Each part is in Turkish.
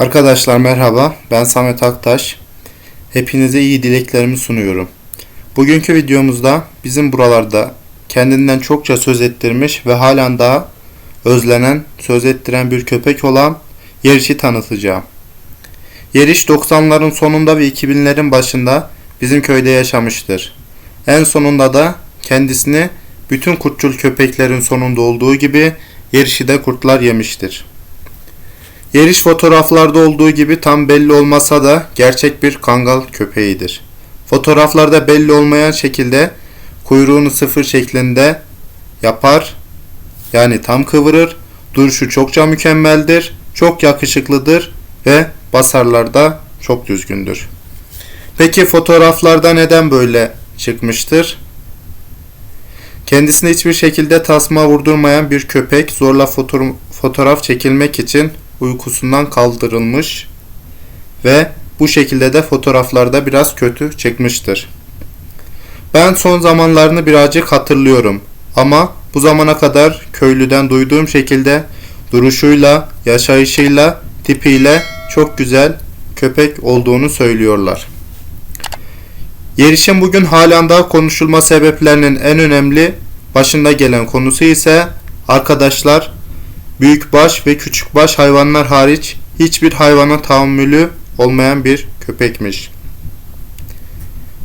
Arkadaşlar merhaba, ben Samet Aktaş. Hepinize iyi dileklerimi sunuyorum. Bugünkü videomuzda bizim buralarda kendinden çokça söz ettirmiş ve halen daha özlenen, söz ettiren bir köpek olan Yeriş'i tanıtacağım. Yeriş 90'ların sonunda ve 2000'lerin başında bizim köyde yaşamıştır. En sonunda da kendisini bütün kurtçul köpeklerin sonunda olduğu gibi Yeriş'i de kurtlar yemiştir. Yeriş fotoğraflarda olduğu gibi tam belli olmasa da gerçek bir kangal köpeğidir. Fotoğraflarda belli olmayan şekilde kuyruğunu sıfır şeklinde yapar. Yani tam kıvırır. Duruşu çokça mükemmeldir. Çok yakışıklıdır ve basarlarda çok düzgündür. Peki fotoğraflarda neden böyle çıkmıştır? Kendisine hiçbir şekilde tasma vurdurmayan bir köpek zorla foto- fotoğraf çekilmek için uykusundan kaldırılmış ve bu şekilde de fotoğraflarda biraz kötü çıkmıştır. Ben son zamanlarını birazcık hatırlıyorum ama bu zamana kadar köylüden duyduğum şekilde duruşuyla, yaşayışıyla, tipiyle çok güzel köpek olduğunu söylüyorlar. Yerişin bugün halen daha konuşulma sebeplerinin en önemli başında gelen konusu ise arkadaşlar büyükbaş ve küçükbaş hayvanlar hariç hiçbir hayvana tahammülü olmayan bir köpekmiş.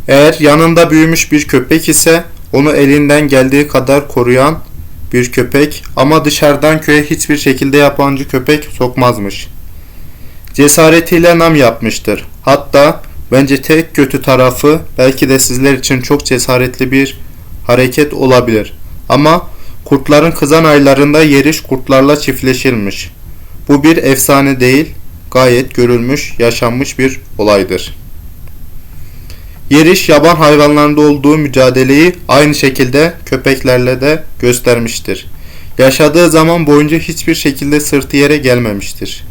Eğer yanında büyümüş bir köpek ise onu elinden geldiği kadar koruyan bir köpek ama dışarıdan köye hiçbir şekilde yabancı köpek sokmazmış. Cesaretiyle nam yapmıştır. Hatta bence tek kötü tarafı belki de sizler için çok cesaretli bir hareket olabilir. Ama kurtların kızan aylarında yeriş kurtlarla çiftleşilmiş. Bu bir efsane değil, gayet görülmüş, yaşanmış bir olaydır. Yeriş yaban hayvanlarında olduğu mücadeleyi aynı şekilde köpeklerle de göstermiştir. Yaşadığı zaman boyunca hiçbir şekilde sırtı yere gelmemiştir.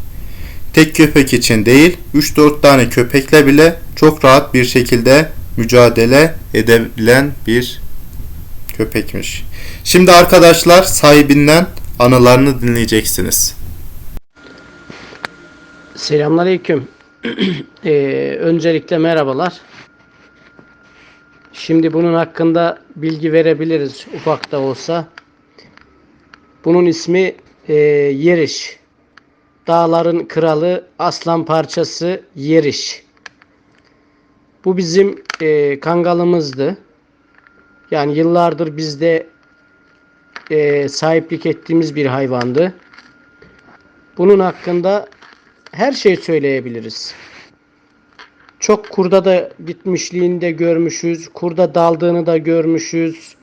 Tek köpek için değil, 3-4 tane köpekle bile çok rahat bir şekilde mücadele edebilen bir köpekmiş. Şimdi arkadaşlar sahibinden anılarını dinleyeceksiniz. Selamünaleyküm. Ee, öncelikle merhabalar. Şimdi bunun hakkında bilgi verebiliriz ufak da olsa. Bunun ismi e, Yeriş. Dağların kralı aslan parçası Yeriş. Bu bizim e, kangalımızdı. Yani yıllardır bizde e, sahiplik ettiğimiz bir hayvandı. Bunun hakkında her şey söyleyebiliriz. Çok kurda da gitmişliğini de görmüşüz. Kurda daldığını da görmüşüz.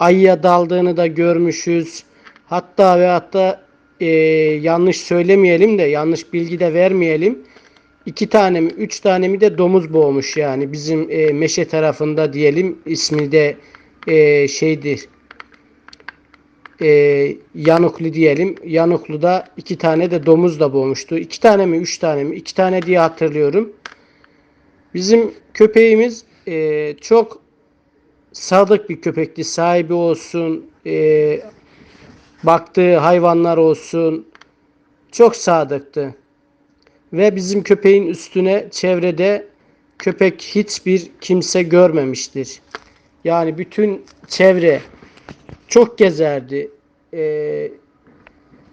Ayıya daldığını da görmüşüz. Hatta ve hatta e, yanlış söylemeyelim de yanlış bilgi de vermeyelim. İki tane mi üç tane mi de domuz boğmuş yani bizim e, meşe tarafında diyelim ismi de e, şeydir e, Yanuklu diyelim. Yanuklu'da iki tane de domuz da boğmuştu. İki tane mi üç tane mi? İki tane diye hatırlıyorum. Bizim köpeğimiz e, çok sadık bir köpekti. Sahibi olsun, e, baktığı hayvanlar olsun. Çok sadıktı. Ve bizim köpeğin üstüne çevrede köpek hiçbir kimse görmemiştir. Yani bütün çevre çok gezerdi. Ee,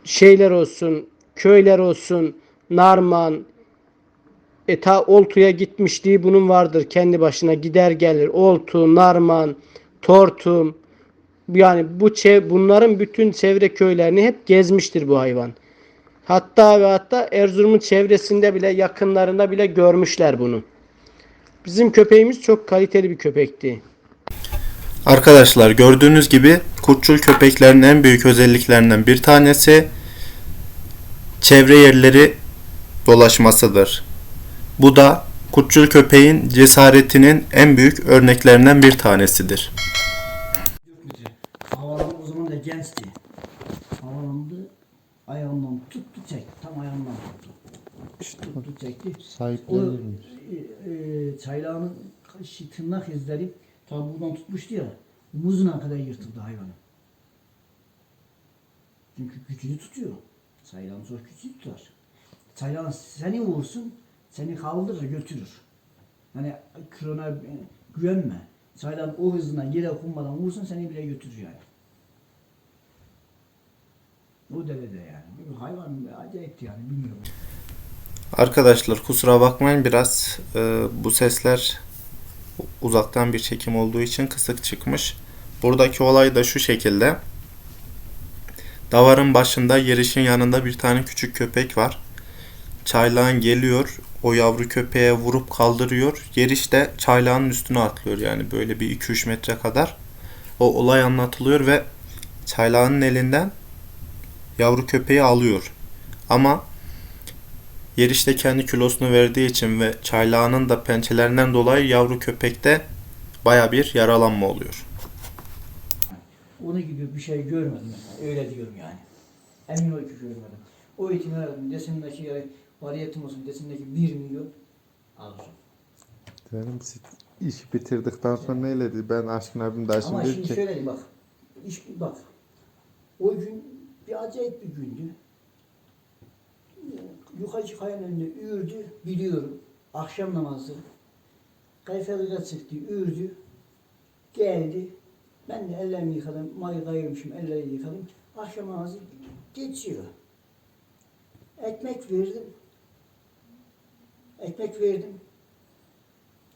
şeyler olsun, köyler olsun, Narman, e, ta Oltu'ya gitmişliği bunun vardır. Kendi başına gider gelir. Oltu, Narman, Tortum. Yani bu çev bunların bütün çevre köylerini hep gezmiştir bu hayvan. Hatta ve hatta Erzurum'un çevresinde bile yakınlarında bile görmüşler bunu. Bizim köpeğimiz çok kaliteli bir köpekti. Arkadaşlar gördüğünüz gibi kurtçul köpeklerin en büyük özelliklerinden bir tanesi çevre yerleri dolaşmasıdır. Bu da kurtçul köpeğin cesaretinin en büyük örneklerinden bir tanesidir. Havalandı o zaman da gençti. Havalandı ayağından tuttu çekti. Tam ayağından tuttu. Tuttu çekti. O e, e, çaylağının tırnak izleri tam buradan tutmuştu ya. Muzuna kadar yırtıldı hayvanı. Çünkü küçüğü tutuyor. Çaylağın zor küçüğü tutar. Çaylan seni vursun, seni kaldırır götürür. Hani krona e, güvenme. Çaylan o hızına yere okunmadan vursun seni bile götürür yani. Bu derede yani. Hayvan acayipti yani bilmiyorum. Arkadaşlar kusura bakmayın biraz e, bu sesler uzaktan bir çekim olduğu için kısık çıkmış. Buradaki olay da şu şekilde. Davarın başında yerişin yanında bir tane küçük köpek var. Çaylağın geliyor. O yavru köpeğe vurup kaldırıyor. Yeriş de çaylağın üstüne atlıyor. Yani böyle bir 2-3 metre kadar. O olay anlatılıyor ve çaylağın elinden yavru köpeği alıyor. Ama Yeriş de kendi kilosunu verdiği için ve çaylağının da pençelerinden dolayı yavru köpekte baya bir yaralanma oluyor. Onu gibi bir şey görmedim mesela. Öyle diyorum yani. Emin ol ki görmedim. O eğitimi verdim. Desimdeki variyetim olsun. Desimdeki 1 milyon alırım. Canım siz işi bitirdikten sonra ne dedi? Ben Aşkın abim de Ama şimdi ki şöyle bak. İş, bak. O gün bir acayip bir gündü. Yukarı kayanın önünde ürdü. Biliyorum. Akşam namazı. Kayferliğe çıktı. Ürdü. Geldi. Ben de ellerimi yıkadım. Mayı kayırmışım. Ellerimi yıkadım. Akşam namazı geçiyor. Ekmek verdim. Ekmek verdim.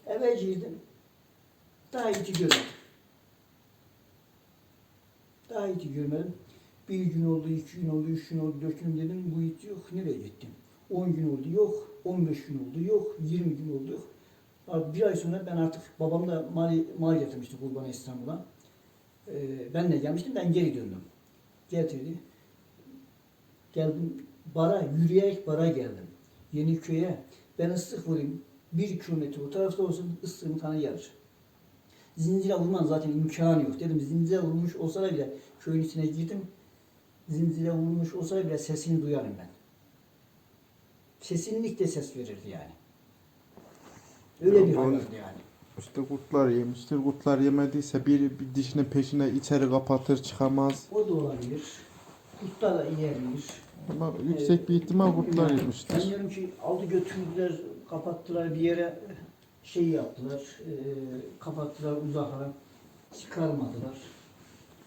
Eve girdim. Daha iyi görmedim. Daha iyi görmedim. Bir gün oldu, iki gün oldu, üç gün oldu, dört gün dedim. Bu it yok. Nereye gittim? On gün oldu yok. On beş gün oldu yok. Yirmi gün oldu yok. Bir ay sonra ben artık babam da mal, mal getirmişti Kurban'a İstanbul'a. Ee, ben de gelmiştim. Ben geri döndüm. Getirdi. Geldim. Bara, yürüyerek bara geldim. Yeniköy'e. Ben ıslık vurayım. Bir kilometre o tarafta olsun ıslığım tane gelir. Zincire vurman zaten imkanı yok. Dedim zincire vurmuş olsa bile köyün içine girdim. Zincire vurmuş olsa bile sesini duyarım ben. Kesinlikle ses verirdi yani. Öyle bir Ama- hayvandı yani. işte kurtlar yemiştir. Kurtlar yemediyse biri bir dişinin peşine içeri kapatır çıkamaz. O da olabilir. Kurtlar da yiyebilir. Ama yüksek bir ihtimal kurtlar Yani yemiştir. Ben diyorum ki aldı götürdüler, kapattılar bir yere şey yaptılar, e, kapattılar uzaklara, çıkarmadılar.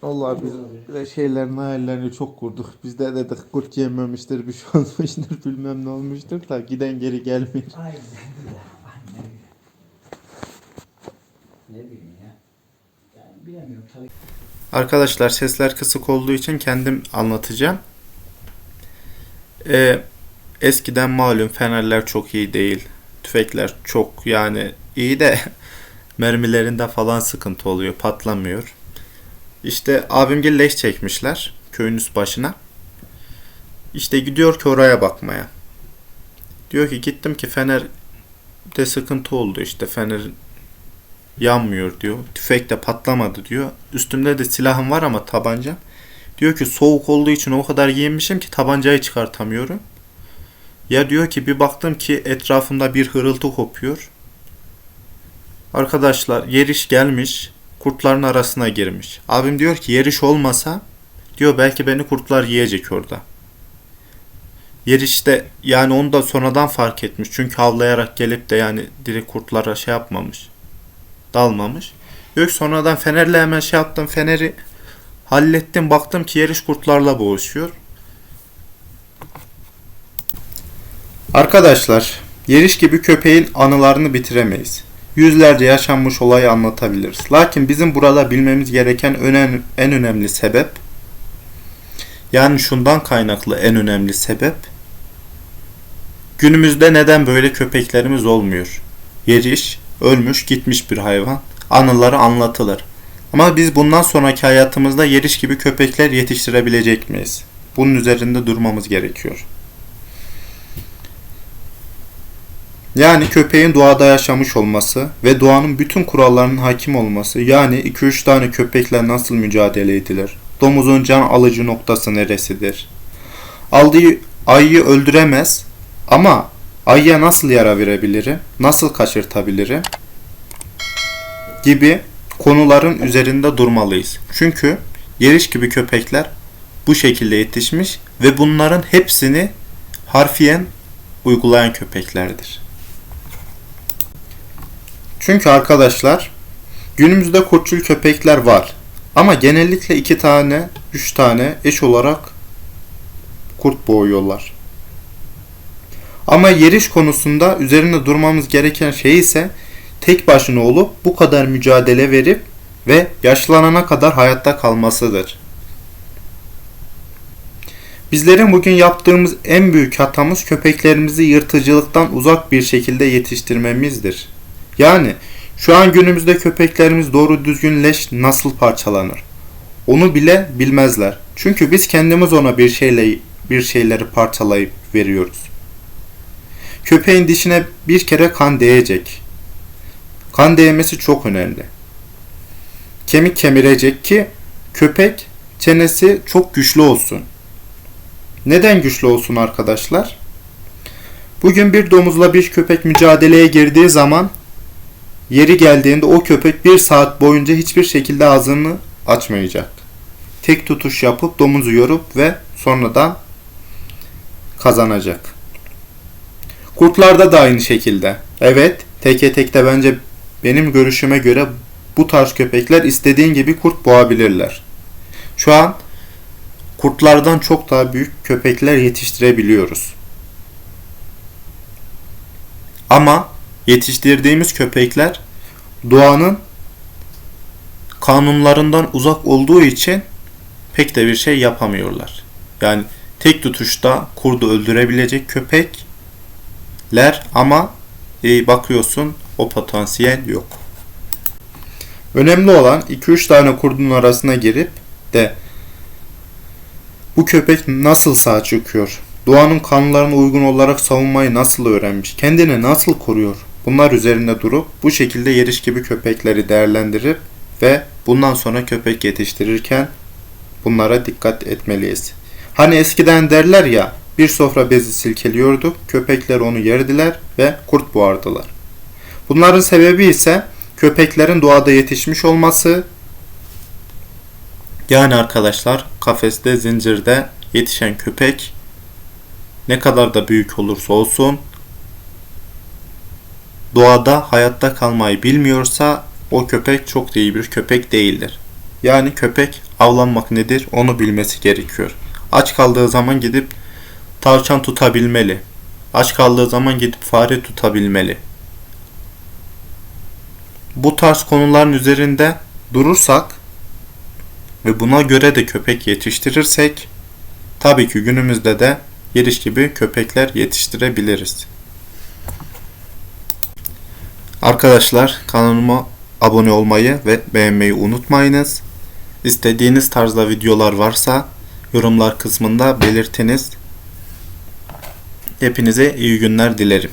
Allah biz de şeylerin hayallerini çok kurduk. Biz de dedik kurt yememiştir, bir şey olmuştur, bilmem ne olmuştur da giden geri gelmiyor. Aynen öyle. Aynen öyle. Ne bileyim ya. Yani bilemiyorum tabii. Arkadaşlar sesler kısık olduğu için kendim anlatacağım. Ee, eskiden malum fenerler çok iyi değil. Tüfekler çok yani iyi de mermilerinde falan sıkıntı oluyor, patlamıyor. İşte abimgil leş çekmişler köyün üst başına. İşte gidiyor ki oraya bakmaya. Diyor ki gittim ki fener de sıkıntı oldu işte fener yanmıyor diyor. Tüfek de patlamadı diyor. Üstümde de silahım var ama tabanca. Diyor ki soğuk olduğu için o kadar giyinmişim ki tabancayı çıkartamıyorum. Ya diyor ki bir baktım ki etrafımda bir hırıltı kopuyor. Arkadaşlar yeriş gelmiş. Kurtların arasına girmiş. Abim diyor ki yeriş olmasa diyor belki beni kurtlar yiyecek orada. Yeriş de yani onu da sonradan fark etmiş. Çünkü havlayarak gelip de yani direkt kurtlara şey yapmamış dalmamış. Yok sonradan fenerle hemen şey yaptım. Feneri hallettim. Baktım ki yeriş kurtlarla boğuşuyor. Arkadaşlar, yeriş gibi köpeğin anılarını bitiremeyiz. Yüzlerce yaşanmış olayı anlatabiliriz. Lakin bizim burada bilmemiz gereken en önemli sebep yani şundan kaynaklı en önemli sebep günümüzde neden böyle köpeklerimiz olmuyor? Yeriş ölmüş gitmiş bir hayvan. Anıları anlatılır. Ama biz bundan sonraki hayatımızda yeriş gibi köpekler yetiştirebilecek miyiz? Bunun üzerinde durmamız gerekiyor. Yani köpeğin doğada yaşamış olması ve doğanın bütün kurallarının hakim olması. Yani 2-3 tane köpekle nasıl mücadele edilir? Domuzun can alıcı noktası neresidir? Aldığı ayıyı öldüremez ama ayıya nasıl yara verebilirim? Nasıl kaçırtabilirim? Gibi konuların üzerinde durmalıyız. Çünkü yeriş gibi köpekler bu şekilde yetişmiş ve bunların hepsini harfiyen uygulayan köpeklerdir. Çünkü arkadaşlar günümüzde kurtçul köpekler var. Ama genellikle iki tane, üç tane eş olarak kurt boğuyorlar. Ama yeriş konusunda üzerinde durmamız gereken şey ise tek başına olup bu kadar mücadele verip ve yaşlanana kadar hayatta kalmasıdır. Bizlerin bugün yaptığımız en büyük hatamız köpeklerimizi yırtıcılıktan uzak bir şekilde yetiştirmemizdir. Yani şu an günümüzde köpeklerimiz doğru düzgün leş nasıl parçalanır? Onu bile bilmezler. Çünkü biz kendimiz ona bir şeyle bir şeyleri parçalayıp veriyoruz. Köpeğin dişine bir kere kan değecek. Kan değmesi çok önemli. Kemik kemirecek ki köpek çenesi çok güçlü olsun. Neden güçlü olsun arkadaşlar? Bugün bir domuzla bir köpek mücadeleye girdiği zaman yeri geldiğinde o köpek bir saat boyunca hiçbir şekilde ağzını açmayacak. Tek tutuş yapıp domuzu yorup ve sonradan kazanacak. Kurtlarda da aynı şekilde. Evet, teke tekte bence benim görüşüme göre bu tarz köpekler istediğin gibi kurt boğabilirler. Şu an kurtlardan çok daha büyük köpekler yetiştirebiliyoruz. Ama yetiştirdiğimiz köpekler doğanın kanunlarından uzak olduğu için pek de bir şey yapamıyorlar. Yani tek tutuşta kurdu öldürebilecek köpekler ama e, bakıyorsun o potansiyel yok. Önemli olan 2-3 tane kurdun arasına girip de bu köpek nasıl sağ çıkıyor? Doğanın kanunlarına uygun olarak savunmayı nasıl öğrenmiş? Kendini nasıl koruyor? Bunlar üzerinde durup bu şekilde yeriş gibi köpekleri değerlendirip ve bundan sonra köpek yetiştirirken bunlara dikkat etmeliyiz. Hani eskiden derler ya bir sofra bezi silkeliyorduk, köpekler onu yerdiler ve kurt boğardılar. Bunların sebebi ise köpeklerin doğada yetişmiş olması yani arkadaşlar kafeste zincirde yetişen köpek ne kadar da büyük olursa olsun doğada hayatta kalmayı bilmiyorsa o köpek çok iyi bir köpek değildir. Yani köpek avlanmak nedir onu bilmesi gerekiyor. Aç kaldığı zaman gidip tavşan tutabilmeli. Aç kaldığı zaman gidip fare tutabilmeli. Bu tarz konuların üzerinde durursak ve buna göre de köpek yetiştirirsek tabii ki günümüzde de yeriş gibi köpekler yetiştirebiliriz. Arkadaşlar kanalıma abone olmayı ve beğenmeyi unutmayınız. İstediğiniz tarzda videolar varsa yorumlar kısmında belirtiniz. Hepinize iyi günler dilerim.